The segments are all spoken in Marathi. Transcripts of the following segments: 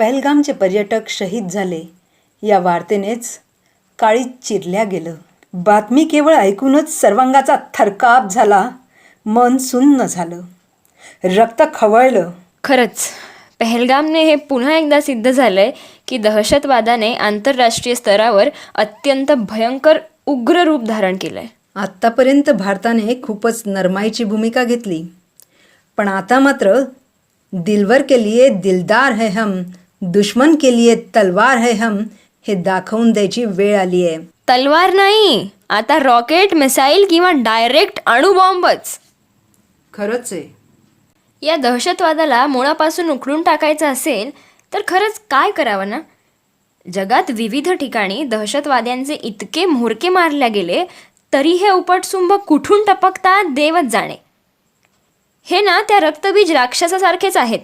पहलगामचे पर्यटक शहीद झाले. या वार्तेनेच काळीज चिरल्या गेलं. बातमी केवळ ऐकूनच सर्वांगाचा थरकाप झाला. मन सुन्न झालं. रक्त खवळलं. खरंच पहलगामने हे पुन्हा एकदा सिद्ध झालंय की दहशतवादाने आंतरराष्ट्रीय स्तरावर अत्यंत भयंकर उग्र रूप धारण केलंय. आत्तापर्यंत भारताने खूपच नरमाईची भूमिका घेतली. पण आता मात्र दिलवर के लिए दिलदार है हम दुश्मन के लिए तलवार है हम हे दाखवून द्यायची वेळ आली आहे. तलवार नाही आता रॉकेट मिसाईल किंवा डायरेक्ट अणुबॉम्बच. खरंच आहे. या दहशतवादाला मुळापासून उखडून टाकायचं असेल तर खरंच काय करावं ना? जगात विविध ठिकाणी दहशतवाद्यांचे इतके म्होरके मारल्या गेले तरी हे उपटसुंभ कुठून टपकतात देवच जाणे. हे ना त्या रक्तबीज राक्षसासारखेच आहेत.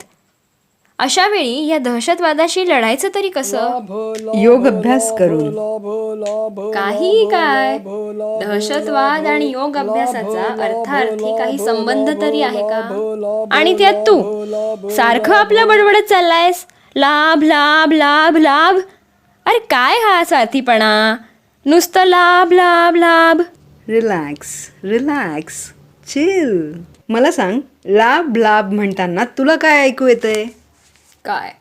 अशा वेळी या दहशतवादाशी लढायचं तरी कसं? योग अभ्यास करून. काही काय? दहशतवाद आणि योग अभ्यासाचा अर्थार्थी काही संबंध तरी आहे का? आणि त्यात तू? सारखं आपलं बडबडत चाललायस? लाभ लाभ लाभ लाभ? अरे काय हा सारथीपणा? नुसतं लाभ लाभ लाभ. Relax relax. चिल. मला सांग लाभ लाभ म्हणताना तुला काय ऐकू येतंय? काय?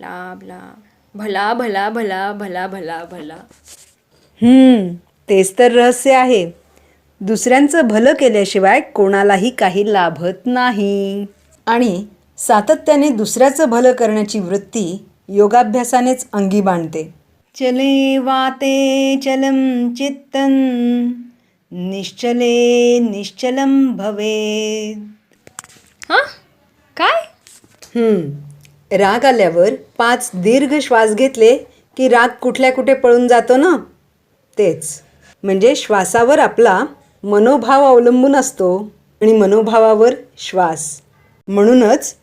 लाभ लाभ भला भला भला भला भला भला. हम्म, तेच तर रहस्य आहे. दुसऱ्यांचं भलं केल्याशिवाय कोणालाही काही लाभत नाही. आणि सातत्याने दुसऱ्याचं भलं करण्याची वृत्ती योगाभ्यासानेच अंगी बाणते चले वाते चलम चित्तन निश्चले निश्चलम भवे हां? काय? हम्म. राग आल्यावर पाच दीर्घ श्वास घेतले की राग कुठल्या कुठे पळून जातो ना? तेच. म्हणजे श्वासावर आपला मनोभाव अवलंबून असतो आणि मनोभावावर श्वास. म्हणूनच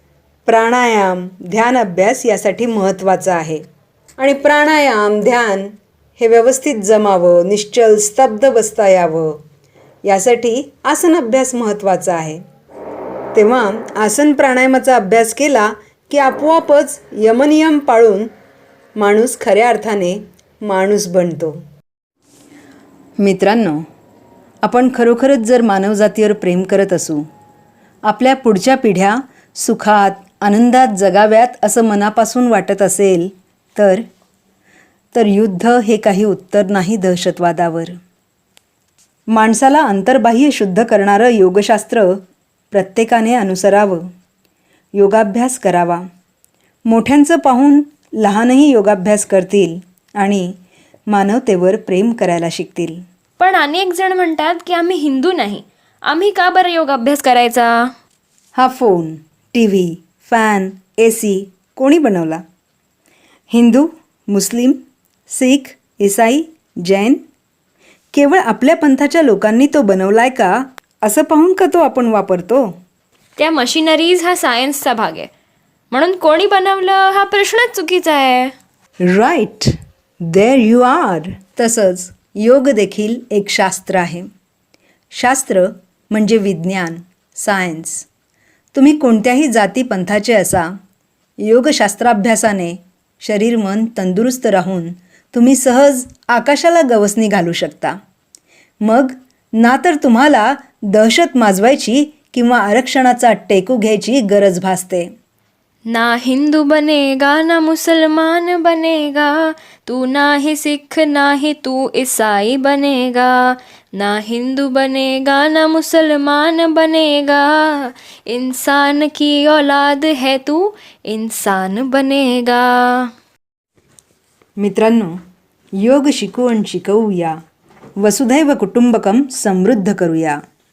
प्राणायाम ध्यान अभ्यास यासाठी महत्त्वाचा आहे. आणि प्राणायाम ध्यान हे व्यवस्थित जमावं निश्चल स्तब्ध बसता यावं. यासाठी आसन अभ्यास महत्त्वाचा आहे. तेव्हा आसन प्राणायामाचा अभ्यास केला की आपोआपच यमनियम पाळून माणूस खऱ्या अर्थाने माणूस बनतो. मित्रांनो आपण खरोखरच जर मानवजातीवर प्रेम करत असू आपल्या पुढच्या पिढ्या सुखात आनंदात जगाव्यात असं मनापासून वाटत असेल तर तर युद्ध हे काही उत्तर नाही दहशतवादावर. माणसाला अंतर्बाह्य शुद्ध करणारं योगशास्त्र प्रत्येकाने अनुसरावं. योगाभ्यास करावा. मोठ्यांचं पाहून लहानही योगाभ्यास करतील आणि मानवतेवर प्रेम करायला शिकतील. पण अनेक जण म्हणतात की आम्ही हिंदू नाही. आम्ही का बरं योग अभ्यास करायचा? हा phone T V fan A C कोणी बनवला? हिंदू मुस्लिम सीख इसाई जैन? केवळ आपल्या पंथाच्या लोकांनी तो बनवलाय का? असं पाहून का तो आपण वापरतो? त्या मशिनरीज हा सायन्सचा भाग आहे. म्हणून कोणी बनवलं हा प्रश्नच चुकीचा आहे. राईट देर यू आर तसंच योग देखील एक शास्त्र आहे. शास्त्र म्हणजे विज्ञान सायन्स. तुम्ही कोणत्याही जाती पंथाचे असा योगशास्त्राभ्यासाने शरीर मन तंदुरुस्त राहून तुम्ही सहज आकाशाला गवसणी घालू शकता. मग ना तर तुम्हाला दहशत माजवायची किंवा आरक्षणाचा टेकू घ्यायची गरज भासते. ना हिंदू बनेगा ना मुसलमान बनेगा तू ना ही सिख ना ही तू ईसाई बनेगा. ना हिंदू बनेगा ना मुसलमान बनेगा. इंसान की औलाद है तू इंसान बनेगा. मित्रांनो योग शिकू आणि शिकवूया. वसुधैव कुटुंबकम समृद्ध करूया.